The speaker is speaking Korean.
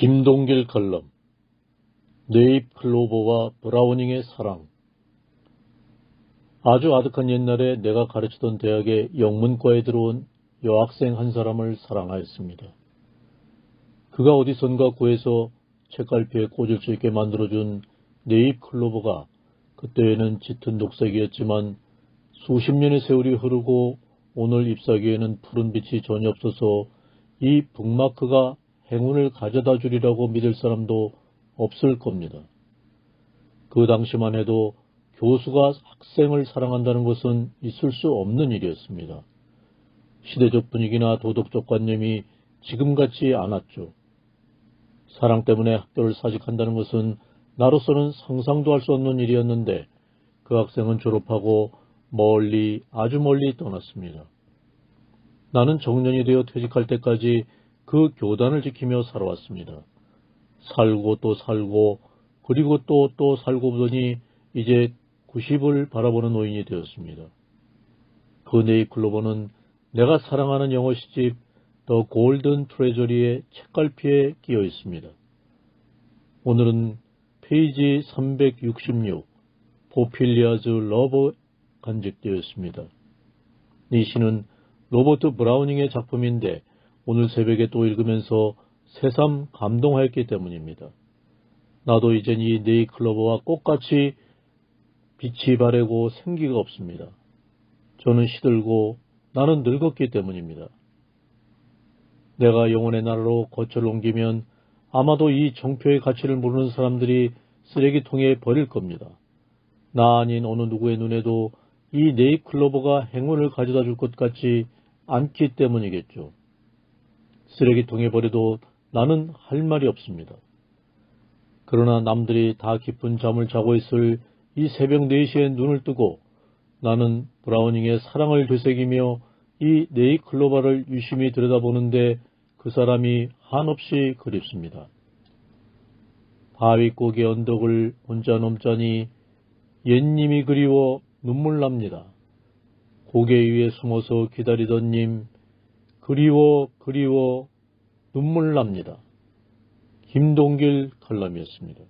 김동길 칼럼 네잎 클로버와 브라우닝의 사랑 아주 아득한 옛날에 내가 가르치던 대학의 영문과에 들어온 여학생 한 사람을 사랑하였습니다. 그가 어디선가 구해서 책갈피에 꽂을 수 있게 만들어준 네잎 클로버가 그때에는 짙은 녹색이었지만 수십 년의 세월이 흐르고 오늘 잎사귀에는 푸른 빛이 전혀 없어서 이 북마크가 행운을 가져다 주리라고 믿을 사람도 없을 겁니다. 그 당시만 해도 교수가 학생을 사랑한다는 것은 있을 수 없는 일이었습니다. 시대적 분위기나 도덕적 관념이 지금 같지 않았죠. 사랑 때문에 학교를 사직한다는 것은 나로서는 상상도 할 수 없는 일이었는데 그 학생은 졸업하고 멀리 아주 멀리 떠났습니다. 나는 정년이 되어 퇴직할 때까지 그 교단을 지키며 살아왔습니다. 살고 또 살고 그리고 또또 살고 보더니 이제 90을 바라보는 노인이 되었습니다. 그 네이클로버는 내가 사랑하는 영어 시집 더 골든 트레저리의 책갈피에 끼어 있습니다. 오늘은 페이지 366 포필리아즈 러브 간직되어 있습니다. 이 시는 로버트 브라우닝의 작품인데 오늘 새벽에 또 읽으면서 새삼 감동하였기 때문입니다. 나도 이젠 이 네이클로버와 꽃같이 빛이 바래고 생기가 없습니다. 저는 시들고 나는 늙었기 때문입니다. 내가 영혼의 나라로 거처를 옮기면 아마도 이 정표의 가치를 모르는 사람들이 쓰레기통에 버릴 겁니다. 나 아닌 어느 누구의 눈에도 이 네이클로버가 행운을 가져다 줄 것 같지 않기 때문이겠죠. 쓰레기통에 버려도 나는 할 말이 없습니다. 그러나 남들이 다 깊은 잠을 자고 있을 이 새벽 4시에 눈을 뜨고 나는 브라우닝의 사랑을 되새기며 이 네이 클로바를 유심히 들여다보는데 그 사람이 한없이 그립습니다. 바위 꼭의 언덕을 혼자 넘자니 옛님이 그리워 눈물 납니다. 고개 위에 숨어서 기다리던 님, 그리워 그리워 눈물 납니다. 김동길 칼럼이었습니다.